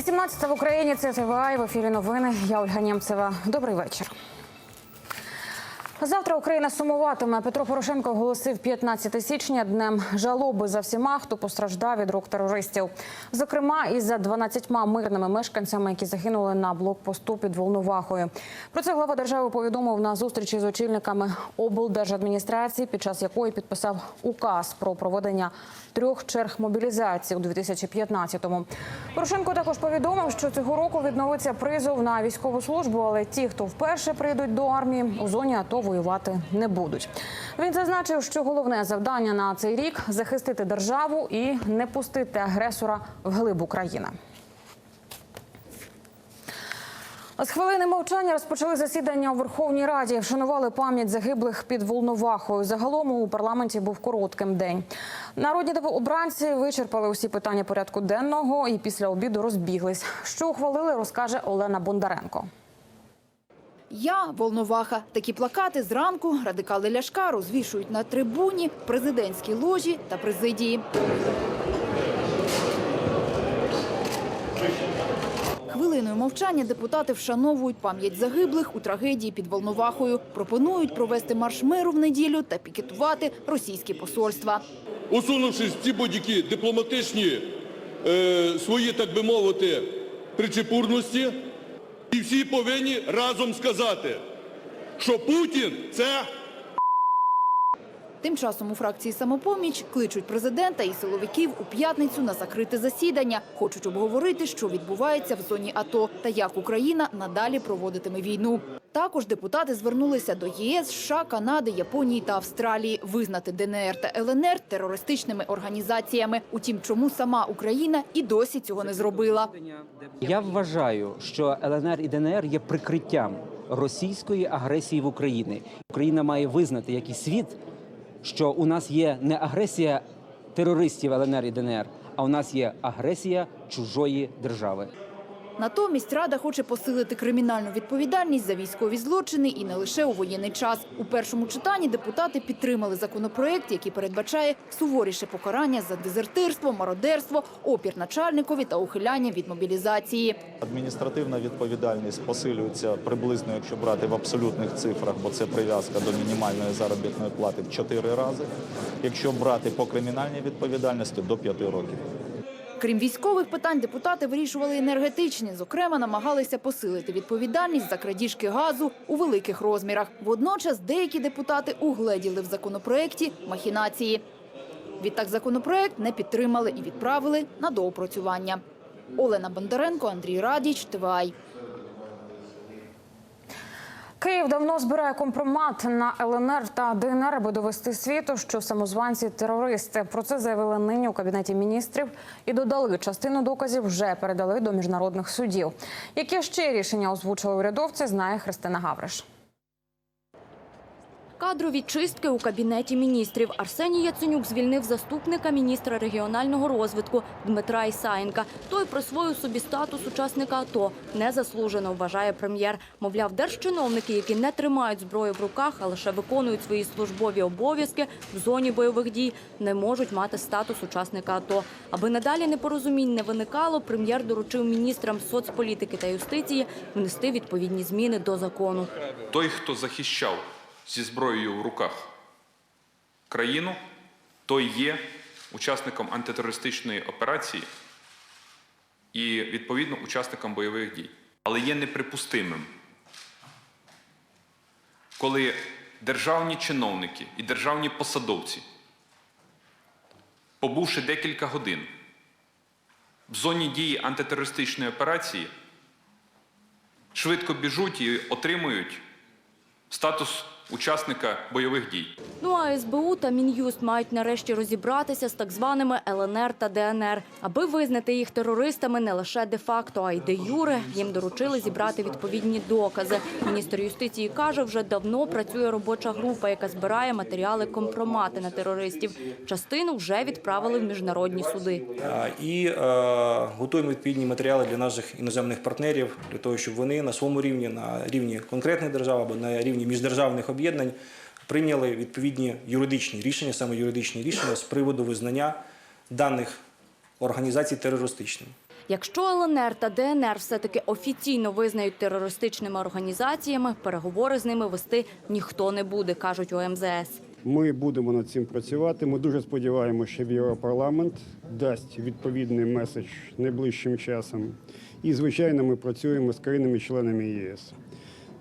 18 в Україні це ТВА і в ефірі новини. Я Ольга Нємцева. Добрий вечір. Завтра Україна сумуватиме. Петро Порошенко оголосив 15 січня днем жалоби за всіма, хто постраждав від рук терористів. Зокрема, і за 12 мирними мешканцями, які загинули на блокпосту під Волновахою. Про це глава держави повідомив на зустрічі з очільниками облдержадміністрації, під час якої підписав указ про проведення трьох черг мобілізації у 2015-му. Порошенко також повідомив, що цього року відновиться призов на військову службу, але ті, хто вперше прийдуть до армії, у зоні АТО воювати не будуть. Він зазначив, що головне завдання на цей рік захистити державу і не пустити агресора в глиб України. З хвилини мовчання розпочали засідання у Верховній Раді. Вшанували пам'ять загиблих під Волновахою. Загалом у парламенті був коротким день. Народні обранці вичерпали усі питання порядку денного і після обіду розбіглись. Що ухвалили, розкаже Олена Бондаренко. Я Волноваха. Такі плакати зранку радикали Ляшка розвішують на трибуні, президентській ложі та президії. Хвилиною мовчання депутати вшановують пам'ять загиблих у трагедії під Волновахою. Пропонують провести марш миру в неділю та пікетувати російські посольства. усунувши ці будь-які дипломатичні е, свої, так би мовити, причепурності, і всі повинні разом сказати, що Путін це Тим часом у фракції «Самопоміч» кличуть президента і силовиків у п'ятницю на закрите засідання. Хочуть обговорити, що відбувається в зоні АТО та як Україна надалі проводитиме війну. Також депутати звернулися до ЄС, США, Канади, Японії та Австралії визнати ДНР та ЛНР терористичними організаціями. Утім, чому сама Україна і досі цього не зробила. Я вважаю, що ЛНР і ДНР є прикриттям російської агресії в Україні. Україна має визнати, як і світ, що у нас є не агресія терористів ЛНР і ДНР, а у нас є агресія чужої держави. Натомість Рада хоче посилити кримінальну відповідальність за військові злочини і не лише у воєнний час. У першому читанні депутати підтримали законопроект, який передбачає суворіше покарання за дезертирство, мародерство, опір начальникові та ухиляння від мобілізації. Адміністративна відповідальність посилюється приблизно, якщо брати в абсолютних цифрах, бо це прив'язка до мінімальної заробітної плати в 4 рази. Якщо брати по кримінальній відповідальності до 5 років. Крім військових питань, депутати вирішували енергетичні. Зокрема, намагалися посилити відповідальність за крадіжки газу у великих розмірах. Водночас деякі депутати угледіли в законопроекті махінації. Відтак законопроект не підтримали і відправили на доопрацювання. Олена Бондаренко, Андрій Радіч, ТВАЙ. Київ давно збирає компромат на ЛНР та ДНР, аби довести світу, що самозванці терористи. Про це заявили нині у кабінеті міністрів і додали частину доказів вже передали до міжнародних судів. Яке ще рішення озвучили урядовці, знає Христина Гавриш. Кадрові чистки у кабінеті міністрів. Арсеній Яценюк звільнив заступника міністра регіонального розвитку Дмитра Ісаєнка. Той присвоїв собі статус учасника АТО. Незаслужено, вважає прем'єр. Мовляв, держчиновники, які не тримають зброю в руках, а лише виконують свої службові обов'язки в зоні бойових дій, не можуть мати статус учасника АТО. Аби надалі непорозумінь не виникало, прем'єр доручив міністрам соцполітики та юстиції внести відповідні зміни до закону. Той, хто захищав зі зброєю в руках країну, той є учасником антитерористичної операції і, відповідно, учасником бойових дій. Але є неприпустимим, коли державні чиновники і державні посадовці, побувши декілька годин в зоні дії антитерористичної операції, швидко біжуть і отримують статус учасника бойових дій. Ну а СБУ та Мін'юст мають нарешті розібратися з так званими ЛНР та ДНР. Аби визнати їх терористами не лише де-факто, а й де-юре, їм доручили зібрати відповідні докази. Міністр юстиції каже, вже давно працює робоча група, яка збирає матеріали компромати на терористів. Частину вже відправили в міжнародні суди. І е, готуємо відповідні матеріали для наших іноземних партнерів для того, щоб вони на своєму рівні, на рівні конкретних держав або на рівні міждержавних об'єднань прийняли відповідні юридичні рішення, саме юридичні рішення з приводу визнання даних організацій терористичними. Якщо ЛНР та ДНР все-таки офіційно визнають терористичними організаціями, переговори з ними вести ніхто не буде, кажуть у МЗС. Ми будемо над цим працювати. Ми дуже сподіваємося, що Європарламент дасть відповідний меседж найближчим часом. І, звичайно, ми працюємо з країнами-членами ЄС.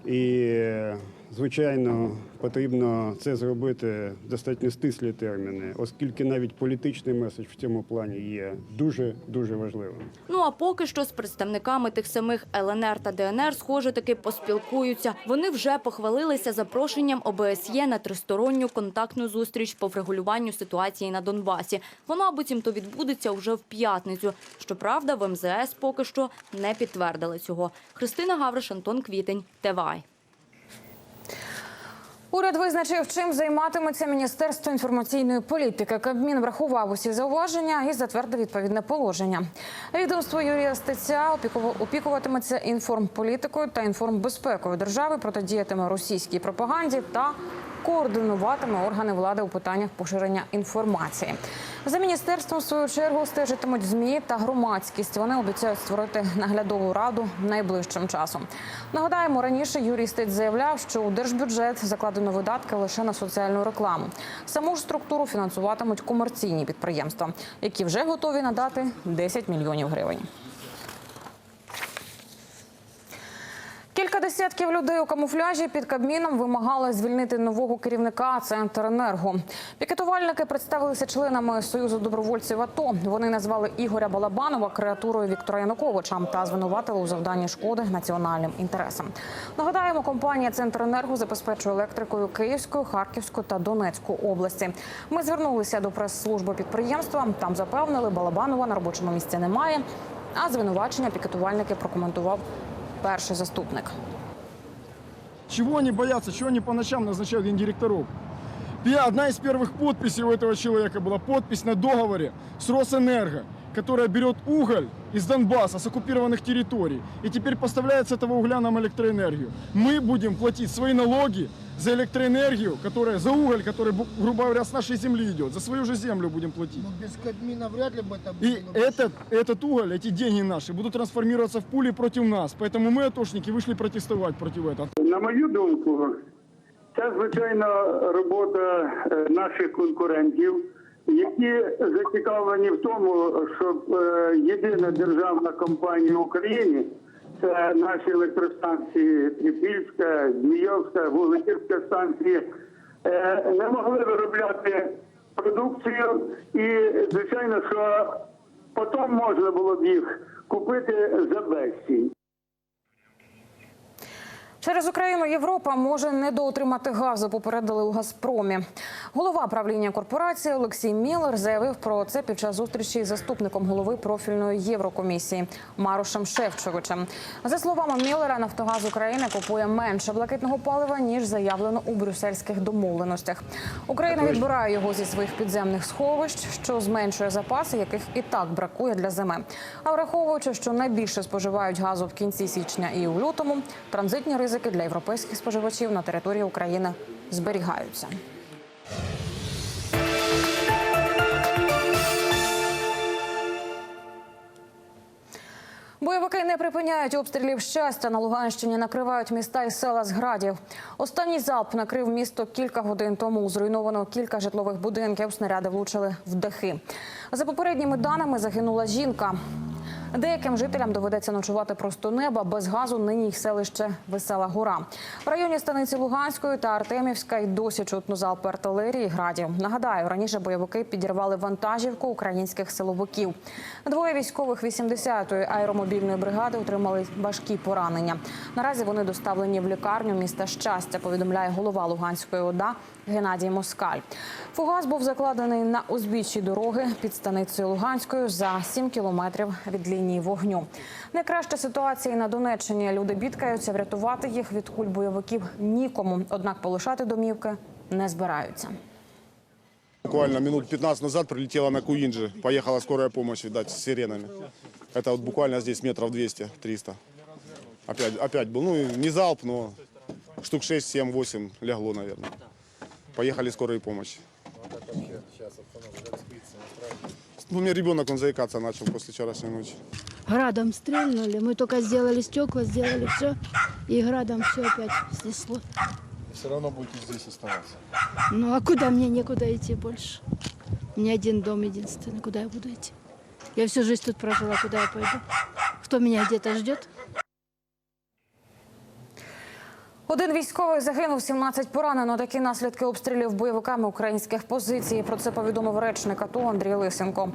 І, звичайно, потрібно це зробити в достатньо стислі терміни, оскільки навіть політичний меседж в цьому плані є дуже дуже важливим. Ну а поки що з представниками тих самих ЛНР та ДНР, схоже, таки поспілкуються. Вони вже похвалилися запрошенням ОБСЄ на тристоронню контактну зустріч по врегулюванню ситуації на Донбасі. Вона буцімто відбудеться вже в п'ятницю. Щоправда, в МЗС поки що не підтвердили цього. Христина Гавриш, Антон Квітень, ТВАЙ. Уряд визначив, чим займатиметься Міністерство інформаційної політики. Кабмін врахував усі зауваження і затвердив відповідне положення. Відомство Юрія Стеця опікува- опікуватиметься інформполітикою та інформбезпекою держави, протидіятиме російській пропаганді та координуватиме органи влади у питаннях поширення інформації. За міністерством в свою чергу стежитимуть змі та громадськість. Вони обіцяють створити наглядову раду найближчим часом. Нагадаємо, раніше Юрій Стець заявляв, що у держбюджет закладено видатки лише на соціальну рекламу. Саму ж структуру фінансуватимуть комерційні підприємства, які вже готові надати 10 мільйонів гривень. Кілька десятків людей у камуфляжі під Кабміном вимагали звільнити нового керівника Центренерго. Пікетувальники представилися членами Союзу добровольців АТО. Вони назвали Ігоря Балабанова креатурою Віктора Януковича та звинуватили у завданні шкоди національним інтересам. Нагадаємо, компанія Центренерго забезпечує електрикою Київської, Харківської та Донецької області. Ми звернулися до прес-служби підприємства. Там запевнили, Балабанова на робочому місці немає. А звинувачення пікетувальники прокоментував перший заступник. Чего они боятся, чего они по ночам назначают гендиректоров? Пе- Одна из первых подписей у этого человека была подпись на договоре с Росэнерго, которая берет уголь из Донбасса, с оккупированных территорий, и теперь поставляет с этого угля нам электроэнергию. Мы будем платить свои налоги за электроэнергию, которая, за уголь, который, бу- грубо говоря, с нашей земли идет. За свою же землю будем платить. Без Кабмина вряд ли бы это было. И этот, этот уголь, эти деньги наши будут трансформироваться в пули против нас. Поэтому мы, атошники, вышли протестовать против этого. На мою думку, це звичайно робота е, наших конкурентів, які зацікавлені в тому, щоб е, єдина державна компанія в Україні це наші електростанції Трипільська, Змійовська, Вугледірська станції, е, не могли виробляти продукцію, і звичайно, що потім можна було б їх купити за безцінь. Через Україну Європа може недоотримати газу, попередили у Газпромі. Голова правління корпорації Олексій Міллер заявив про це під час зустрічі із заступником голови профільної Єврокомісії Марушем Шевчовичем. За словами Міллера, Нафтогаз України купує менше блакитного палива ніж заявлено у брюссельських домовленостях. Україна відбирає його зі своїх підземних сховищ, що зменшує запаси, яких і так бракує для зими. А враховуючи, що найбільше споживають газу в кінці січня і у лютому, транзитні ризики для європейських споживачів на території України зберігаються. Бойовики не припиняють обстрілів щастя. На Луганщині накривають міста і села з градів. Останній залп накрив місто кілька годин тому. Зруйновано кілька житлових будинків. Снаряди влучили в дахи. За попередніми даними загинула жінка. Деяким жителям доведеться ночувати просто неба. Без газу нині їх селище Весела Гора. В районі станиці Луганської та Артемівська й досі чутно залпи артилерії градів. Нагадаю, раніше бойовики підірвали вантажівку українських силовиків. Двоє військових 80-ї аеромобільної бригади отримали важкі поранення. Наразі вони доставлені в лікарню міста Щастя. Повідомляє голова Луганської ОДА Геннадій Москаль. Фугас був закладений на узбіччі дороги під станицею Луганською за 7 кілометрів від лінії вогню. Найкраща ситуація на Донеччині. Люди бідкаються, врятувати їх від куль бойовиків нікому. Однак полишати домівки не збираються. Буквально минут 15 назад прилетела на Куинджи. Поехала скорая помощь, видать, с сиренами. Это вот буквально здесь метров 200-300. Опять, опять был, ну, не залп, но штук 6, 7, 8 лягло, наверное. Поехали скорая помощь. У меня ребенок, он заикаться начал после вчерашней ночи. Градом стрельнули. Мы только сделали стекла, сделали все. И градом все опять снесло. Все равно будете здесь оставаться. Ну а куда мне некуда идти больше? У меня один дом единственный. Куда я буду идти? Я всю жизнь тут прожила, куда я пойду? Кто меня где-то ждет? Один військовий загинув, 17 поранено. Такі наслідки обстрілів бойовиками українських позицій. Про це повідомив речник АТО Андрій Лисенко.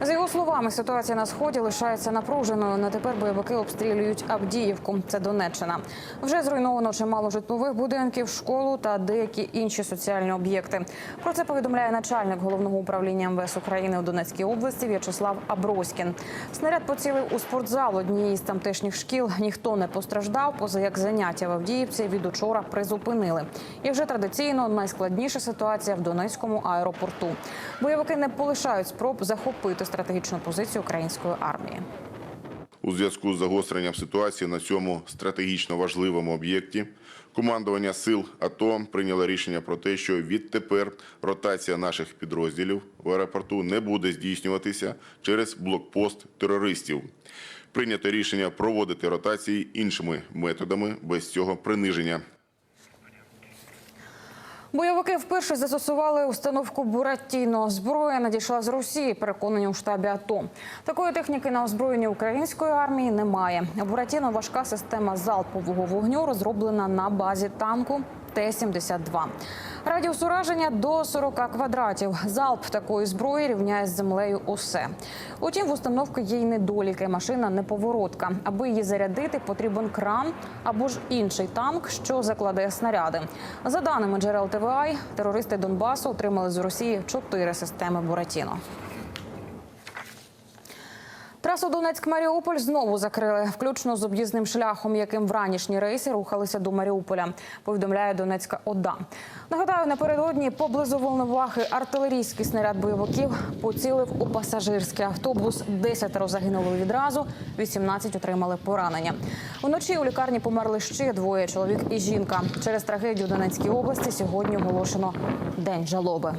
За його словами, ситуація на сході лишається напруженою. На тепер бойовики обстрілюють Авдіївку. Це Донеччина. Вже зруйновано чимало житлових будинків, школу та деякі інші соціальні об'єкти. Про це повідомляє начальник головного управління МВС України у Донецькій області В'ячеслав Аброськін. Снаряд поцілив у спортзал однієї з тамтешніх шкіл. Ніхто не постраждав, поза як заняття в Авдіївці від учора призупинили. І вже традиційно найскладніша ситуація в Донецькому аеропорту. Бойовики не полишають спроб захопити стратегічну позицію української армії. У зв'язку з загостренням ситуації на цьому стратегічно важливому об'єкті командування сил АТО прийняло рішення про те, що відтепер ротація наших підрозділів в аеропорту не буде здійснюватися через блокпост терористів. Прийнято рішення проводити ротації іншими методами без цього приниження Бойовики вперше застосували установку Буратіно. Зброя надійшла з Росії, переконані у штабі АТО. Такої техніки на озброєнні української армії немає. Буратіно – важка система залпового вогню, розроблена на базі танку Т-72. Радіус ураження до 40 квадратів. Залп такої зброї рівняє з землею усе. Утім, в установки є й недоліки. Машина неповоротка. Аби її зарядити, потрібен кран або ж інший танк, що закладає снаряди. За даними джерел ТВА, терористи Донбасу отримали з Росії чотири системи Буратіно. Трасу Донецьк-Маріуполь знову закрили, включно з об'їзним шляхом, яким вранішні рейси рухалися до Маріуполя. Повідомляє Донецька ОДА. Нагадаю, напередодні поблизу Волновахи артилерійський снаряд бойовиків поцілив у пасажирський автобус. Десятеро загинули відразу, 18 отримали поранення. Вночі у лікарні померли ще двоє чоловік і жінка. Через трагедію Донецькій області сьогодні оголошено день жалоби.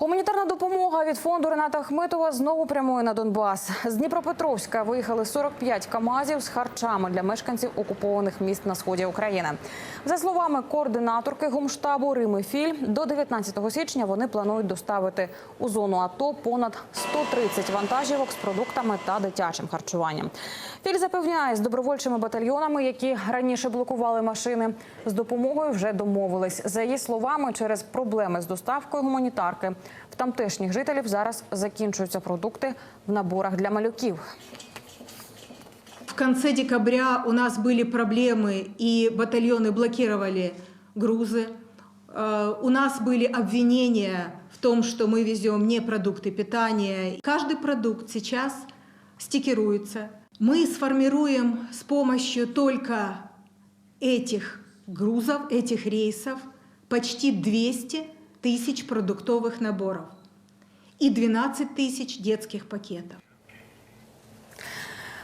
Гуманітарна допомога від фонду Рената Ахметова знову прямує на Донбас. З Дніпропетровська виїхали 45 камазів з харчами для мешканців окупованих міст на сході України. За словами координаторки гумштабу Рими Філь, до 19 січня вони планують доставити у зону АТО понад 130 вантажівок з продуктами та дитячим харчуванням. Філь запевняє, з добровольчими батальйонами, які раніше блокували машини, з допомогою вже домовились. За її словами, через проблеми з доставкою гуманітарки в тамтешніх жителів зараз закінчуються продукти в наборах для малюків. В конце декабря у нас были проблемы, и батальоны блокировали грузы. Э, У нас были обвинения в том, что мы везем не продукты питания. Каждый продукт сейчас стикируется. Мы сформируем с помощью только этих грузов, этих рейсов почти 200 тысяч продуктовых наборов и 12 тысяч детских пакетов.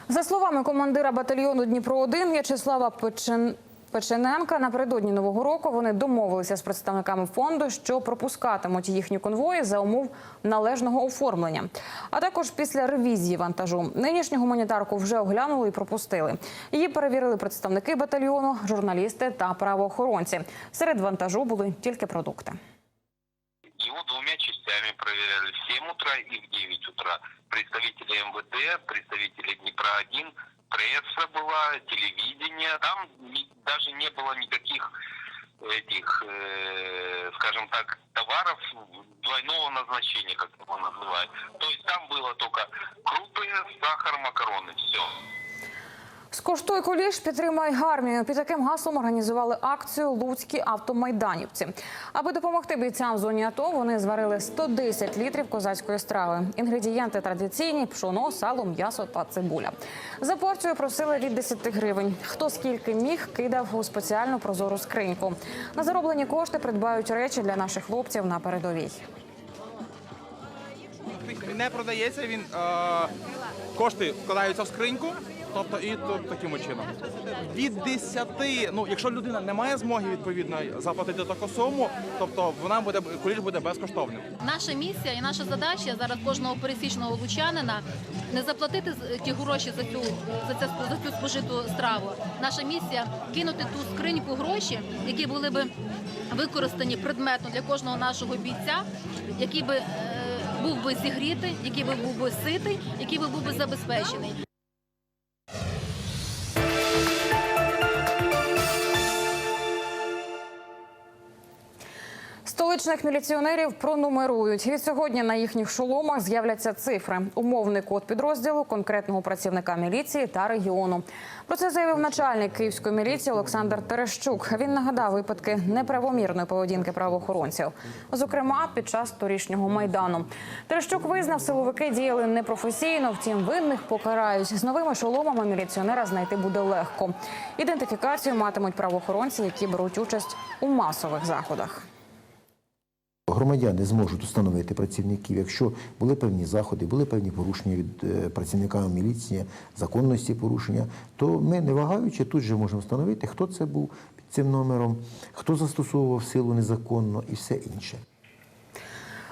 За словами командира батальйону Дніпро 1 В'ячеслава Печен... Печененка, напередодні нового року вони домовилися з представниками фонду, що пропускатимуть їхні конвої за умов належного оформлення. А також після ревізії вантажу нинішню гуманітарку вже оглянули і пропустили. Її перевірили представники батальйону, журналісти та правоохоронці. Серед вантажу були тільки продукти. Его двумя частями проверяли в 7 утра и в 9 утра. Представители МВД, представители Днепра-1, пресса была, телевидение. Там ни- даже не было никаких этих, э, скажем так, товаров двойного назначения, как его называют. То есть там было только крупы, сахар, макароны, все. Скоштуй куліш, підтримай армію. Під таким гаслом організували акцію Луцькі автомайданівці. Аби допомогти бійцям в зоні АТО, вони зварили 110 літрів козацької страви. Інгредієнти традиційні: пшоно, сало, м'ясо та цибуля. За порцію просили від 10 гривень. Хто скільки міг, кидав у спеціальну прозору скриньку. На зароблені кошти придбають речі для наших хлопців на передовій. Не продається, він е, кошти вкладаються в скриньку, Тобто і таким чином. Від 10, ну якщо людина не має змоги відповідно заплатити таку суму, тобто вона буде куліш буде безкоштовним. Наша місія і наша задача зараз кожного пересічного лучанина не заплатити ті гроші за цю за цю, за цю спожиту страву. Наша місія кинути ту скриньку гроші, які були би використані предметно для кожного нашого бійця, який би е, був би зігрітий, який би був би ситий, який би був би забезпечений. you Столичних міліціонерів пронумерують. Від сьогодні на їхніх шоломах з'являться цифри, умовний код підрозділу, конкретного працівника міліції та регіону. Про це заявив начальник київської міліції Олександр Терещук. Він нагадав випадки неправомірної поведінки правоохоронців, зокрема під час торішнього майдану. Терещук визнав, силовики діяли непрофесійно, втім винних покарають. З новими шоломами міліціонера знайти буде легко. Ідентифікацію матимуть правоохоронці, які беруть участь у масових заходах. Громадяни зможуть установити працівників, якщо були певні заходи, були певні порушення від е, працівника міліції, законності порушення, то ми, не вагаючи, тут же можемо встановити, хто це був під цим номером, хто застосовував силу незаконно і все інше.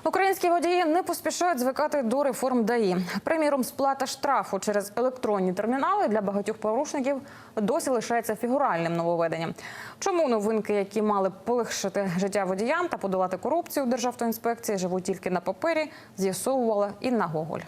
Українські водії не поспішають звикати до реформ ДАІ. Приміром, сплата штрафу через електронні термінали для багатьох порушників досі лишається фігуральним нововведенням. Чому новинки, які мали полегшити життя водіям та подолати корупцію у Державтоінспекції, живуть тільки на папері, з'ясовувала Інна Гоголь.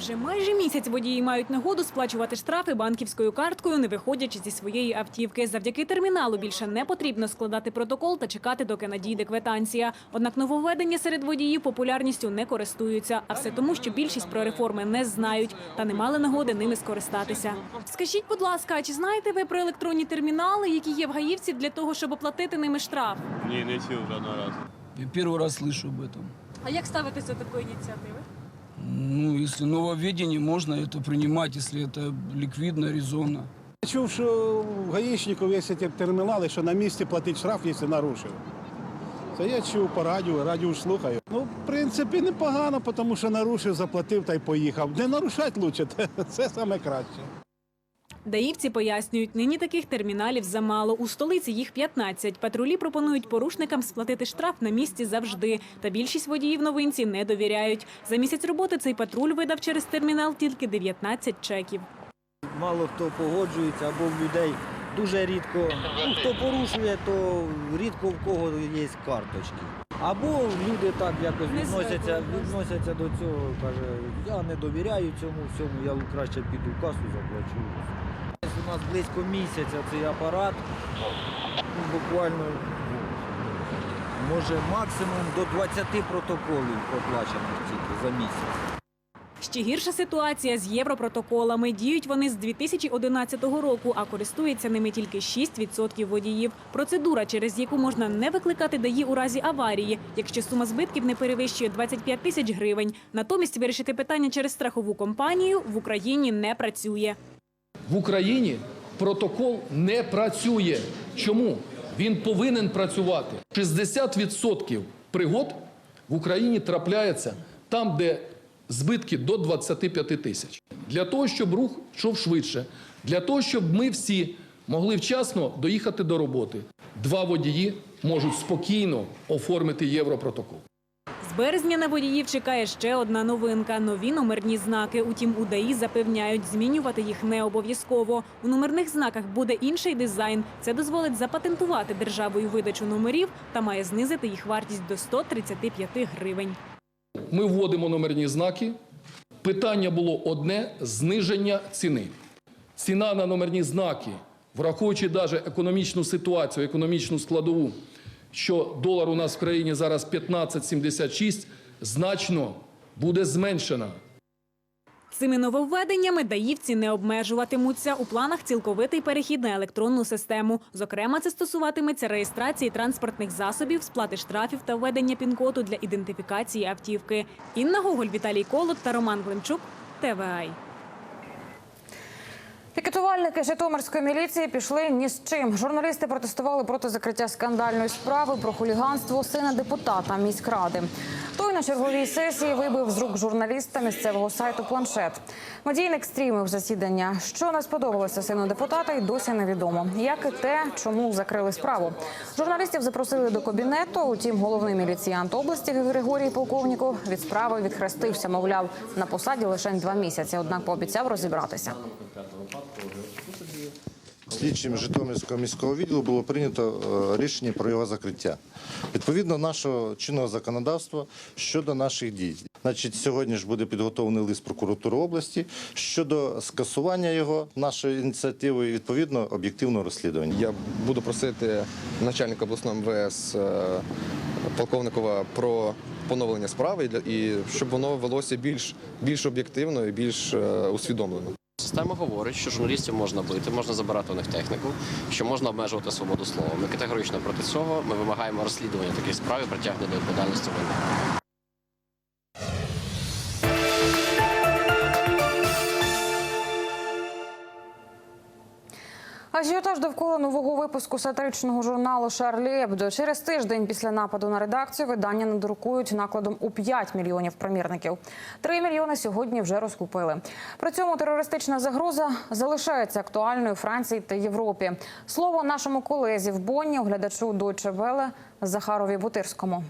Вже майже місяць водії мають нагоду сплачувати штрафи банківською карткою, не виходячи зі своєї автівки. Завдяки терміналу більше не потрібно складати протокол та чекати, доки надійде квитанція. Однак нововведення серед водіїв популярністю не користуються. А все тому, що більшість про реформи не знають та не мали нагоди ними скористатися. Скажіть, будь ласка, а чи знаєте ви про електронні термінали, які є в гаївці для того, щоб оплатити ними штраф? Ні, не чув жодного разу. Первый раз слышу об этом. А як ставитися до такої ініціативи? Ну, если нововведение, можно это принимать, если это ликвидно, резонно. Я чув, що у гаїчників є ці термінали, що на місці платить штраф, якщо нарушив. Це я чув по радіо, радіо слухаю. Ну, в принципі, непогано, тому що нарушив, заплатив та й поїхав. Не нарушати лучше, це саме краще. Даївці пояснюють, нині таких терміналів замало. У столиці їх 15. Патрулі пропонують порушникам сплатити штраф на місці завжди. Та більшість водіїв новинці не довіряють. За місяць роботи цей патруль видав через термінал тільки 19 чеків. Мало хто погоджується, або в людей дуже рідко. Ну, хто порушує, то рідко в кого є карточки. Або люди так якось Не відносяться, звикли. відносяться до цього, каже, я не довіряю цьому всьому, я краще піду в касу заплачу. У нас близько місяця цей апарат, ну, буквально може максимум до 20 протоколів проплачених тільки за місяць. Ще гірша ситуація з європротоколами. Діють вони з 2011 року, а користується ними тільки 6% водіїв. Процедура, через яку можна не викликати ДАІ у разі аварії, якщо сума збитків не перевищує 25 тисяч гривень. Натомість вирішити питання через страхову компанію в Україні не працює. В Україні протокол не працює. Чому? Він повинен працювати. 60% пригод в Україні трапляється там, де збитки до 25 тисяч. Для того, щоб рух йшов швидше, для того, щоб ми всі могли вчасно доїхати до роботи. Два водії можуть спокійно оформити європротокол. З березня на водіїв чекає ще одна новинка – нові номерні знаки. Утім, у ДАІ запевняють, змінювати їх не обов'язково. У номерних знаках буде інший дизайн. Це дозволить запатентувати державою видачу номерів та має знизити їх вартість до 135 гривень. Ми вводимо номерні знаки. Питання було одне зниження ціни. Ціна на номерні знаки, враховуючи навіть економічну ситуацію, економічну складову, що долар у нас в країні зараз 15,76, значно буде зменшена. Цими нововведеннями даївці не обмежуватимуться. У планах цілковитий перехід на електронну систему. Зокрема, це стосуватиметься реєстрації транспортних засобів, сплати штрафів та введення пін-коду для ідентифікації автівки. Інна Гоголь, Віталій Колот та Роман Глимчук, ТВАЙ. Пікетувальники Житомирської міліції пішли ні з чим. Журналісти протестували проти закриття скандальної справи про хуліганство сина депутата міськради. Той на черговій сесії вибив з рук журналіста місцевого сайту планшет. Медійник стрімив засідання. Що не сподобалося сину депутата, й досі невідомо. Як і те, чому закрили справу. Журналістів запросили до кабінету. Утім, головний міліціянт області Григорій Полковніков від справи відхрестився. Мовляв, на посаді лише два місяці. Однак пообіцяв розібратися. Слідчим Житомирського міського відділу було прийнято е, рішення про його закриття. Відповідно нашого чинного законодавства щодо наших дій. Значить, сьогодні ж буде підготовлений лист прокуратури області щодо скасування його нашою ініціативою, і, відповідно об'єктивного розслідування. Я буду просити начальника обласного МВС е, полковникова про поновлення справи і щоб воно велося більш, більш об'єктивно і більш е, усвідомлено. Система говорить, що журналістів можна бити, можна забирати у них техніку, що можна обмежувати свободу слова. Ми категорично проти цього. Ми вимагаємо розслідування таких справ і притягнення до відповідальності винних. Ажіотаж довкола нового випуску сатиричного журналу Шарлі Ебдо. Через тиждень після нападу на редакцію видання надрукують накладом у 5 мільйонів примірників. 3 мільйони сьогодні вже розкупили. При цьому терористична загроза залишається актуальною Франції та Європі. Слово нашому колезі в Бонні, оглядачу Deutsche Welle Захарові Бутирському.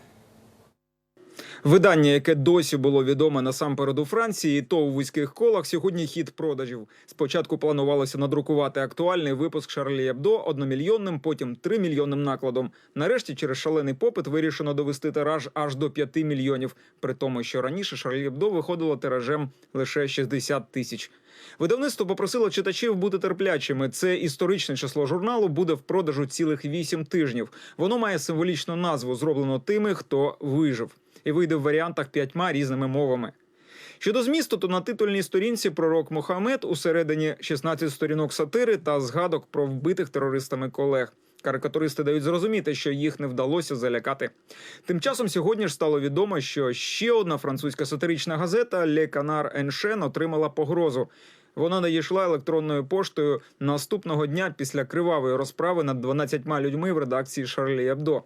Видання, яке досі було відоме насамперед у Франції, і то у вузьких колах, сьогодні хід продажів. Спочатку планувалося надрукувати актуальний випуск Шарлі Ебдо одномільйонним, потім тримільйонним накладом. Нарешті, через шалений попит, вирішено довести тираж аж до 5 мільйонів. При тому, що раніше Шарлі Ебдо виходило тиражем лише 60 тисяч. Видавництво попросило читачів бути терплячими. Це історичне число журналу буде в продажу цілих 8 тижнів. Воно має символічну назву, зроблено тими, хто вижив, і вийде в варіантах п'ятьма різними мовами. Щодо змісту, то на титульній сторінці пророк Мохамед усередині 16 сторінок сатири та згадок про вбитих терористами колег. Карикатуристи дають зрозуміти, що їх не вдалося залякати. Тим часом сьогодні ж стало відомо, що ще одна французька сатирична газета «Le Canard Enchaîne» отримала погрозу. Вона надійшла електронною поштою наступного дня після кривавої розправи над 12 людьми в редакції Шарлі Ебдо.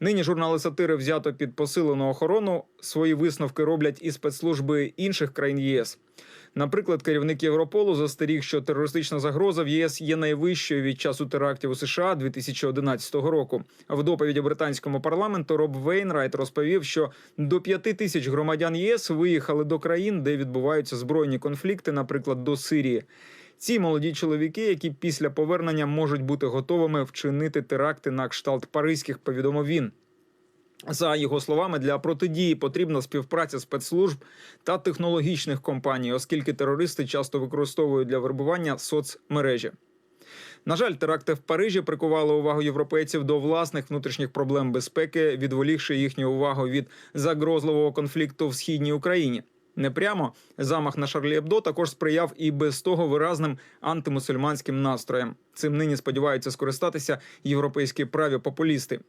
Нині журнали сатири взято під посилену охорону. Свої висновки роблять і спецслужби інших країн ЄС. Наприклад, керівник Європолу застеріг, що терористична загроза в ЄС є найвищою від часу терактів у США 2011 року. В доповіді британському парламенту Роб Вейнрайт розповів, що до п'яти тисяч громадян ЄС виїхали до країн, де відбуваються збройні конфлікти, наприклад, до Сирії. Ці молоді чоловіки, які після повернення можуть бути готовими вчинити теракти на кшталт паризьких, повідомив він. За його словами, для протидії потрібна співпраця спецслужб та технологічних компаній, оскільки терористи часто використовують для вербування соцмережі. На жаль, теракти в Парижі прикували увагу європейців до власних внутрішніх проблем безпеки, відволікши їхню увагу від загрозливого конфлікту в східній Україні. Непрямо замах на Шарлі Ебдо також сприяв і без того виразним антимусульманським настроям. Цим нині сподіваються скористатися європейські праві популісти.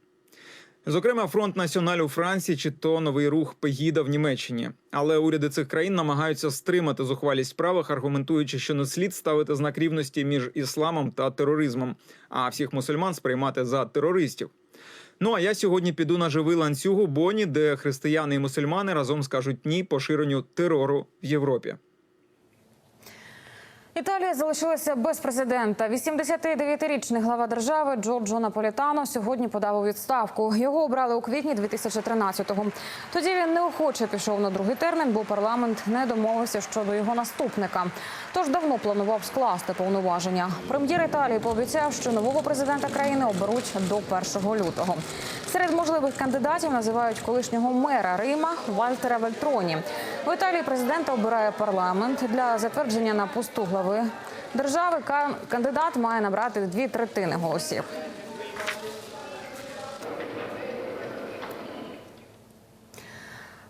Зокрема, фронт національ у Франції чи то новий рух Пегіда в Німеччині. Але уряди цих країн намагаються стримати зухвалість правих, аргументуючи, що не слід ставити знак рівності між ісламом та тероризмом, а всіх мусульман сприймати за терористів. Ну а я сьогодні піду на живий ланцюг у Боні, де християни і мусульмани разом скажуть ні поширенню терору в Європі. Італія залишилася без президента. 89-річний глава держави Джорджо Наполітано сьогодні подав у відставку. Його обрали у квітні 2013-го. Тоді він неохоче пішов на другий термін, бо парламент не домовився щодо його наступника. Тож давно планував скласти повноваження. Прем'єр Італії пообіцяв, що нового президента країни оберуть до 1 лютого. Серед можливих кандидатів називають колишнього мера Рима Вальтера Вельтроні. В Італії президента обирає парламент для затвердження на посту глави держави. ка- Кандидат має набрати дві третини голосів.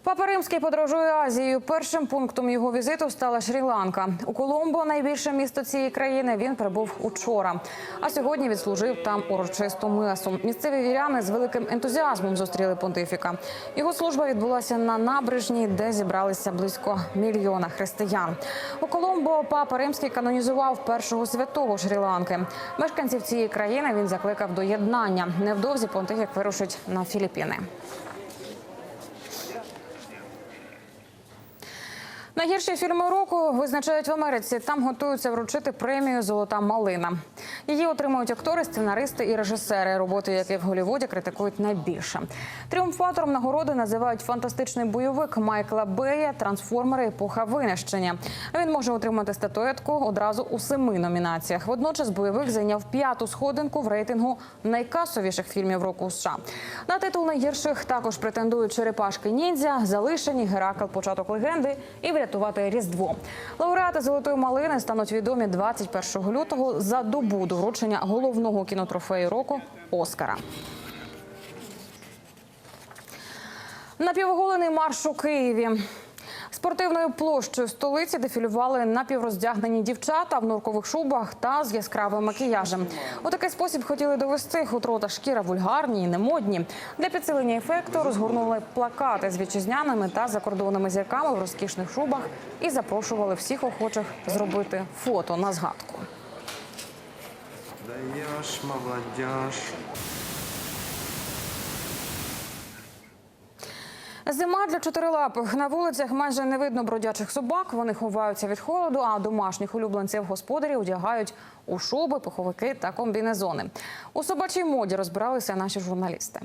Папа Римський подорожує Азією. Першим пунктом його візиту стала Шрі-Ланка. У Коломбо, найбільше місто цієї країни, він прибув учора. А сьогодні відслужив там урочисту месу. Місцеві віряни з великим ентузіазмом зустріли понтифіка. Його служба відбулася на набережній, де зібралися близько мільйона християн. У Коломбо папа Римський канонізував першого святого Шрі-Ланки. Мешканців цієї країни він закликав до єднання. Невдовзі понтифік вирушить на Філіппіни. Найгірші фільми року визначають в Америці. Там готуються вручити премію Золота малина. Її отримують актори, сценаристи і режисери, роботи яких в Голлівуді критикують найбільше. Тріумфатором нагороди називають фантастичний бойовик Майкла Бея Трансформери епоха винищення. Він може отримати статуетку одразу у семи номінаціях. Водночас бойовик зайняв п'яту сходинку в рейтингу найкасовіших фільмів року США. На титул найгірших також претендують черепашки ніндзя, залишені Геракл, початок легенди і врятувати Різдво. Лауреати золотої малини стануть відомі 21 лютого за добу до вручення головного кінотрофею року Оскара. Напівоголений марш у Києві. Спортивною площею столиці дефілювали напівроздягнені дівчата в норкових шубах та з яскравим макіяжем. У такий спосіб хотіли довести хутро та шкіра вульгарні і немодні. Для підсилення ефекту розгорнули плакати з вітчизняними та закордонними зірками в розкішних шубах і запрошували всіх охочих зробити фото на згадку. Даешь, молодежь. Зима для чотирилапих на вулицях майже не видно бродячих собак. Вони ховаються від холоду, а домашніх улюбленців господарі одягають у шуби, пуховики та комбінезони. У собачій моді розбиралися наші журналісти.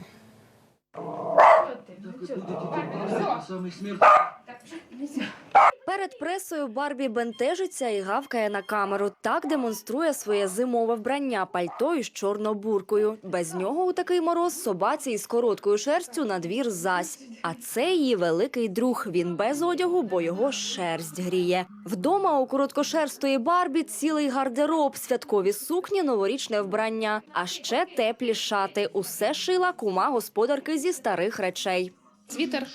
Перед пресою Барбі бентежиться і гавкає на камеру. Так демонструє своє зимове вбрання пальто із чорнобуркою. Без нього у такий мороз собаці із короткою шерстю на двір зась. А це її великий друг. Він без одягу, бо його шерсть гріє. Вдома у короткошерстої Барбі цілий гардероб, святкові сукні, новорічне вбрання, а ще теплі шати. Усе шила кума господарки зі старих речей свитер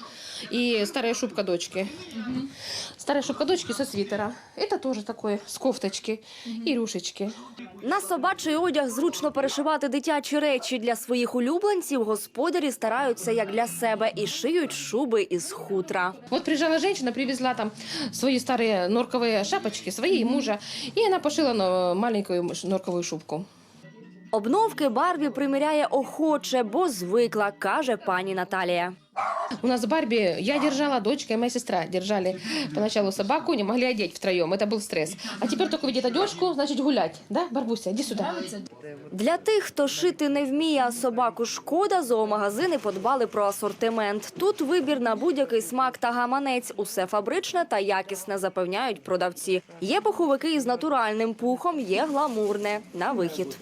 и старая шубка дочки. Старая шубка дочки со свитера. Это тоже такое с кофточки и рюшечки. На собачий одяг зручно перешивати дитячі речі для своїх улюбленців. Господарі стараються як для себе і шиють шуби із хутра. Вот приезжала женщина, привезла там свои старые норковые шапочки, свои и мужа, и она пошила ну, маленькую ш- норковую шубку. Обновки Барбі приміряє охоче, бо звикла, каже пані Наталія. У нас Барби, я держала, дочка и моя сестра держали поначалу собаку, не могли одеть втроем, это был стресс. А теперь только видит одежку, значит гулять, да, Барбуся, иди сюда. Для тих, хто шити не вміє, а собаку шкода, зоомагазини подбали про асортимент. Тут вибір на будь-який смак та гаманець. Усе фабричне та якісне, запевняють продавці. Є пуховики із натуральним пухом, є гламурне на вихід.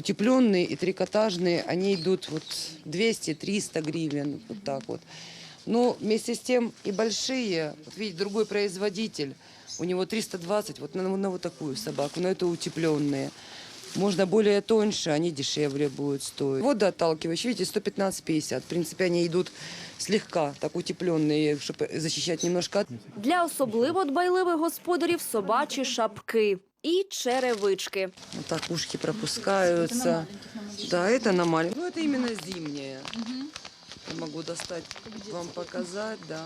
Утепленные и трикотажные, они идут вот 200-300 гривен, вот так вот. Но вместе с тем и большие, вот видите, другой производитель, у него 320 вот на, на вот такую собаку, но это утепленные. Можно более тоньше, они дешевле будут стоить. Водоотталкивающие, видите, 115-50. В принципе, они идут слегка так утепленные, чтобы защищать немножко от Для особливо дбайливих господарів собачі шапки і черевички. Вот так ушки пропускаются. Да, это на маленькую. Ну, это именно зимнее. Я могу достать, вам показать, да.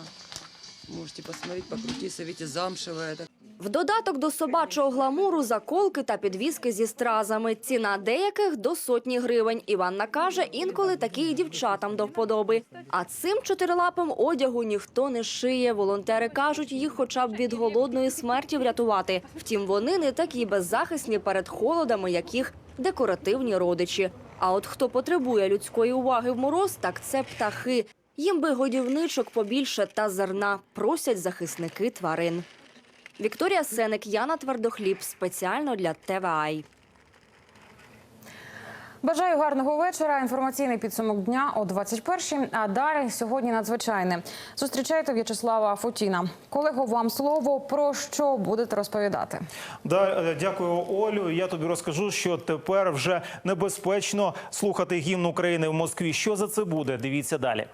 Можете посмотреть, покрутиться. Видите, замшевая. В додаток до собачого гламуру заколки та підвіски зі стразами. Ціна деяких до сотні гривень. Іванна каже, інколи такі і дівчатам до вподоби. А цим чотирилапим одягу ніхто не шиє. Волонтери кажуть, їх хоча б від голодної смерті врятувати. Втім, вони не такі беззахисні перед холодами, як їх декоративні родичі. А от хто потребує людської уваги в мороз, так це птахи. Їм би годівничок побільше та зерна, просять захисники тварин. Вікторія Сеник, Яна Твердохліб. Спеціально для ТВАЙ. Бажаю гарного вечора. Інформаційний підсумок дня о 21-й. А далі сьогодні надзвичайне. Зустрічайте В'ячеслава Футіна. Колего, вам слово. Про що будете розповідати? Да, е, дякую, Олю. Я тобі розкажу, що тепер вже небезпечно слухати гімн України в Москві. Що за це буде? Дивіться далі.